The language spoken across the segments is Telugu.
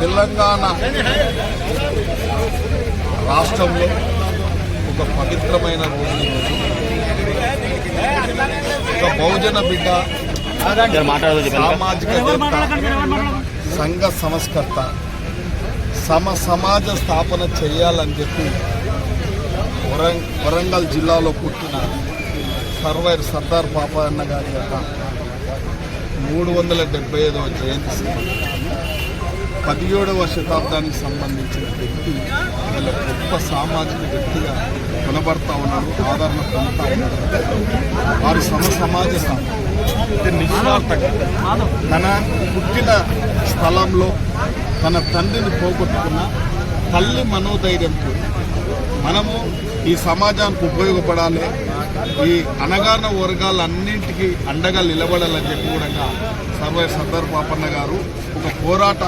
తెలంగాణ రాష్ట్రంలో ఒక పవిత్రమైన రోజు. ఒక బహుజన బిడ్డ సామాజిక సంఘ సంస్కర్త సమ సమాజ స్థాపన చేయాలని చెప్పి వరం వరంగల్ జిల్లాలో పుట్టిన సర్వైర్ సర్దార్ పాపన్న గారి యొక్క మూడు వందల డెబ్బై ఐదవ జయంతి పదిహేడవ శతాబ్దానికి సంబంధించిన వ్యక్తి వీళ్ళ గొప్ప సామాజిక వ్యక్తిగా కనబడతా ఉన్నారు ఆదరణ పొందుతా ఉన్నాడు. వారి సమ సమాజ స్థాపన నిస్వార్థంగా తన పుట్టిన స్థలంలో తన తండ్రిని పోగొట్టుకున్న తల్లి మనోధైర్యంతో మనము ఈ సమాజానికి ఉపయోగపడాలి. ఈ అనగాన వర్గాలన్నింటికీ అండగా నిలబడాలని చెప్పి కూడా సర్వే సర్దార్ పాపన్న గారు ఒక పోరాట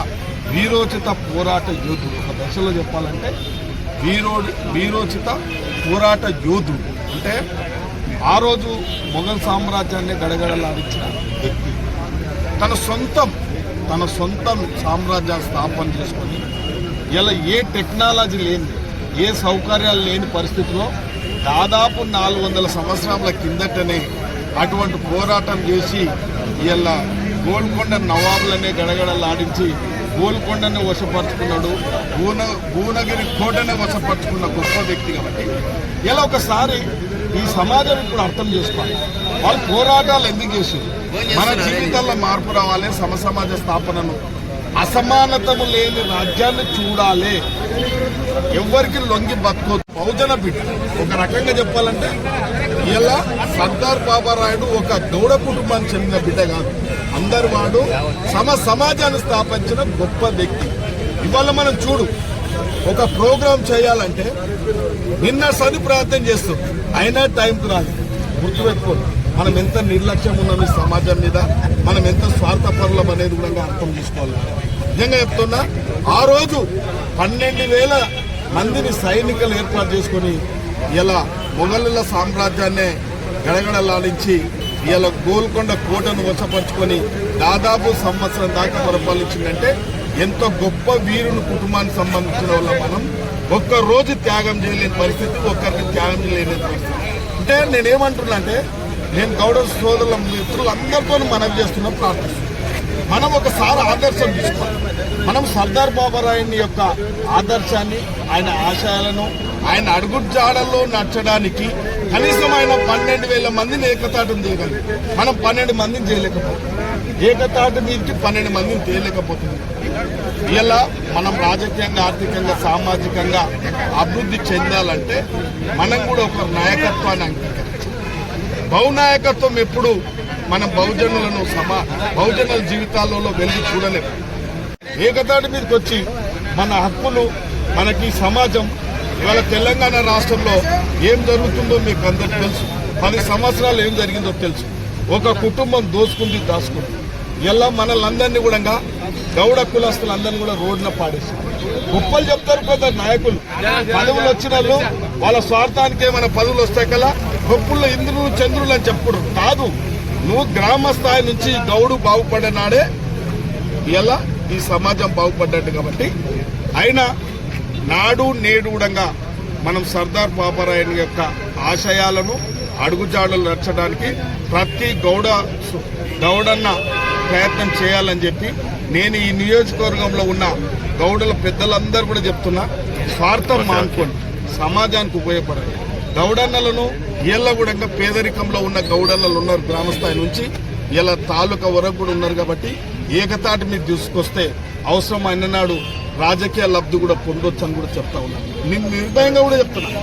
వీరోచిత పోరాట యోధుడు. ఒక దశలో చెప్పాలంటే వీరో వీరోచిత పోరాట యోధుడు. అంటే ఆ రోజు మొఘల్ సామ్రాజ్యాన్ని గడగడలాడించిన వ్యక్తి. తన సొంతం తన సొంతం సామ్రాజ్యాన్ని స్థాపన చేసుకొని ఇలా ఏ టెక్నాలజీ లేని ఏ సౌకర్యాలు లేని పరిస్థితిలో దాదాపు నాలుగు వందల సంవత్సరాల కిందటనే అటువంటి పోరాటం చేసి ఇలా గోల్కొండ నవాబులనే గడగడలాడించి గోల్కొండని వశపరుచుకున్నాడు భూన భువనగిరి కోటనే వశపరుచుకున్న గొప్ప వ్యక్తి కాబట్టి. ఇలా ఒకసారి ఈ సమాజం ఇప్పుడు అర్థం చేసుకోవాలి. వాళ్ళు పోరాటాలు ఎందుకు చేసి మన జీవితాల్లో మార్పు రావాలి సమసమాజ స్థాపనను. అసమానతము లేని రాజ్యాన్ని చూడాలి. ఎవరికి లొంగి బతుకో బహుజన బిడ్డ ఒక రకంగా చెప్పాలంటే ఇలా సర్దార్ బాబారాయుడు ఒక గౌడ కుటుంబానికి చెందిన బిడ్డ కాదు. అందరు వాడు సమ సమాజాన్ని స్థాపించిన గొప్ప వ్యక్తి. ఇవాళ మనం చూడు ఒక ప్రోగ్రాం చేయాలంటే నిన్న సది ప్రార్థన చేస్తాం అయినా టైంకి రాదు. గుర్తుపెట్టుకోండి మనం ఎంత నిర్లక్ష్యం ఉన్నాం ఈ సమాజం మీద మనం ఎంత స్వార్థపరులం అనేది కూడా అర్థం చేసుకోవాలి. నిజంగా చెప్తున్నా ఆ రోజు పన్నెండు వేల మందిని సైనికులు ఏర్పాటు చేసుకొని ఇలా మొఘలుల సామ్రాజ్యాన్ని గడగడలాడించి ఇలా గోల్కొండ కోటను వశపరుచుకొని దాదాపు సంవత్సరం దాకా పరిపాలించిందంటే ఎంతో గొప్ప వీరుని కుటుంబానికి సంబంధించిన వాళ్ళ మనం. ఒక్క రోజు త్యాగం చేయలేని పరిస్థితి ఒక్కరికి త్యాగం చేయలేని పరిస్థితి. అంటే నేనేమంటున్నా అంటే నేను గౌడ సోదరుల మిత్రులందరితో మనవి చేస్తున్నా ప్రార్థిస్తున్నాం. మనం ఒకసారి ఆదర్శం తీసుకోవాలి. మనం సర్దార్ బాబారాయుని యొక్క ఆదర్శాన్ని ఆయన ఆశయాలను ఆయన అడుగుజాడల్లో నడచడానికి కనీసం ఆయన పన్నెండు వేల మందిని ఏకతాటం చేయగలరు మనం పన్నెండు మందిని చేయలేకపోతున్నాం ఏకతాట మీదకి పన్నెండు మందిని తేయలేకపోతుంది ఇలా మనం రాజకీయంగా ఆర్థికంగా సామాజికంగా అభివృద్ధి చెందాలంటే మనం కూడా ఒక నాయకత్వాన్ని అంగీకరించాలి. బహునాయకత్వం ఎప్పుడు మన బహుజనులను సమా బహుజనుల జీవితాలలో వెళ్ళి చూడలేము. ఏకతాటి మీదకి వచ్చి మన హక్కులు మనకి సమాజం ఇవాళ తెలంగాణ రాష్ట్రంలో ఏం జరుగుతుందో మీకు అందరికి తెలుసు. పది సంవత్సరాలు ఏం జరిగిందో తెలుసు. ఒక కుటుంబం దోసుకుంది దాచుకుంది. ఇలా మనల్ని కూడా గౌడ కులస్తులందరినీ కూడా రోడ్న పాడేసి గొప్పలు చెప్తారు పెద్ద నాయకులు. పదవులు వచ్చిన వాళ్ళు వాళ్ళ స్వార్థానికి ఏమైనా పదవులు వస్తాయి కదా గొప్పల్లో ఇంద్రులు చంద్రులు అని చెప్పుడు కాదు నువ్వు గ్రామ స్థాయి నుంచి గౌడు బాగుపడినాడే ఇలా ఈ సమాజం బాగుపడ్డట్టు కాబట్టి. అయినా నాడు నేడు మనం సర్దార్ పాపరాయన్ యొక్క ఆశయాలను అడుగుజాడలు నచ్చడానికి ప్రతి గౌడ గౌడన్న ప్రయత్నం చేయాలని చెప్పి నేను ఈ నియోజకవర్గంలో ఉన్న గౌడల పెద్దలందరూ కూడా చెప్తున్నా. స్వార్థం మానుకోండి. సమాజానికి ఉపయోగపడాలి గౌడన్నలను ఏళ్ళగూడంగా పేదరికంలో ఉన్న గౌడన్నలు ఉన్నారు గ్రామస్థాయి నుంచి. ఇలా తాలూకా వరకు కూడా ఉన్నారు కాబట్టి ఏకతాటి మీద తీసుకొస్తే అవసరం అన్ననాడు రాజకీయ లబ్ధి కూడా పొందొచ్చు అని కూడా చెప్తా ఉన్నాను నేను నిర్భయంగా కూడా చెప్తున్నా.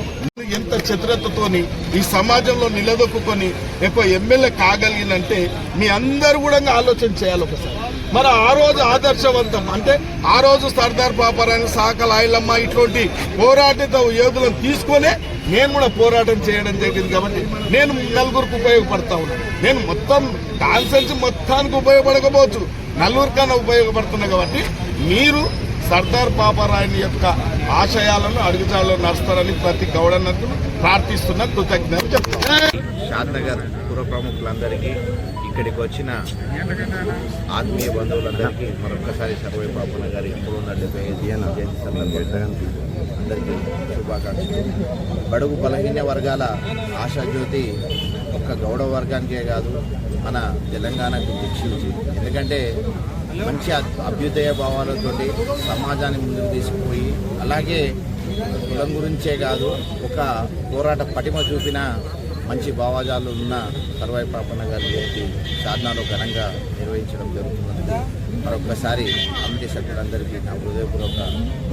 ఎంత చతురతతోని ఈ సమాజంలో నిలదొక్కుని ఎక్కువ ఎమ్మెల్యే కాగలిగినంటే మీ అందరూ కూడా ఆలోచన చేయాలి ఒకసారి. మరి ఆ రోజు ఆదర్శవంతం. అంటే ఆ రోజు సర్దార్ పాపరాయన సాకల ఆయలమ్మ ఇటువంటి పోరాటిత యోధులను తీసుకొనే నేను కూడా పోరాటం చేయడం జరిగింది కాబట్టి నేను నలుగురికి ఉపయోగపడతా ఉన్నాను నేను మొత్తం కాన్సెన్స్ మొత్తానికి ఉపయోగపడకపోవచ్చు. నలుగురికన్నా ఉపయోగపడుతున్నా కాబట్టి మీరు సర్దార్ పాపరాయని యొక్క ఆశయాలను అడుగుజాలలో నడుస్తారని ప్రతి గౌడన్నకు ప్రార్థిస్తున్న కృతజ్ఞత చెప్తాను షాద్నగర్ పుర ప్రముఖులందరికీ ఇక్కడికి వచ్చిన ఆత్మీయ బంధువులందరికీ మరొకసారి సర్వే పాపన్న గారి ఎప్పుడు డెబ్బై ఐదు జయంతి సందర్భంగా అందరికీ శుభాకాంక్షలు. బడుగు బలహీన వర్గాల ఆశాజ్యోతి ఒక్క గౌడవ వర్గానికే కాదు మన తెలంగాణకు దిక్షించి ఎందుకంటే మంచి అభ్యుదయ భావాలతోటి సమాజాన్ని ముందుకు తీసుకుపోయి అలాగే కులం గురించే కాదు ఒక పోరాట పటిమ చూపిన మంచి భావాజాలు ఉన్న సర్వాయి పాపన్న గారి జయంతి సాధనాలు ఘనంగా నిర్వహించడం జరుగుతున్నది. మరొకసారి కమిటీ సభ్యులందరికీ నా హృదయపూర్వక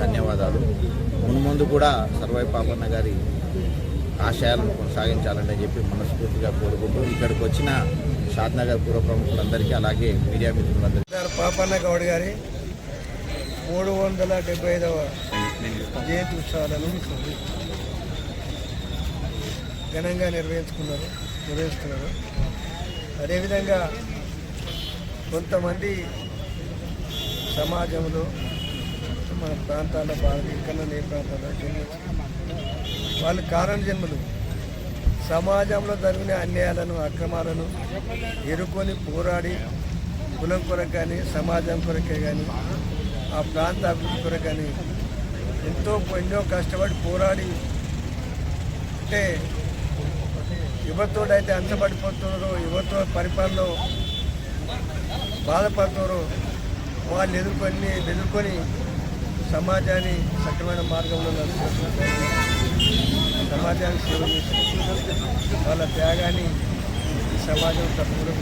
ధన్యవాదాలు. మున్ముందు కూడా సర్వాయి పాపన్న గారి ఆశయాలను కొనసాగించాలని చెప్పి మనస్ఫూర్తిగా కోరుకుంటూ ఇక్కడికి వచ్చిన షాద్నగర్ పూర్వ ప్రముఖులందరికీ అలాగే మీడియా మిత్రులందరికీ. పాపన్న గౌడ్ గారి మూడు వందల డెబ్బై ఐదవ జయంతి ఉత్సవాలను ఘనంగా నిర్వహించుకున్నారు నిర్వహిస్తున్నారు. అదేవిధంగా కొంతమంది సమాజంలో మన ప్రాంతాల్లో బాగా ఇక్కడ ఏ ప్రాంతాల్లో జన్మించి వాళ్ళు కారణ జన్మలు సమాజంలో జరిగిన అన్యాయాలను అక్రమాలను ఎరుకొని పోరాడి కులం కొరకు కానీ సమాజం కొరకే కానీ ఆ ప్రాంత అభివృద్ధి కొరకు కానీ ఎంతో ఎన్నో కష్టపడి పోరాడి అంటే ఎవరితోడైతే అంచబడిపోతున్నారో ఎవరితో పరిపాలనలో బాధపడుతున్నారో వాళ్ళు ఎదుర్కొని ఎదుర్కొని సమాజాన్ని సక్రమైన మార్గంలో నడుపుతున్నారు సమాజానికి సేవ చేసి వాళ్ళ త్యాగాన్ని ఈ సమాజం తప్పకుండా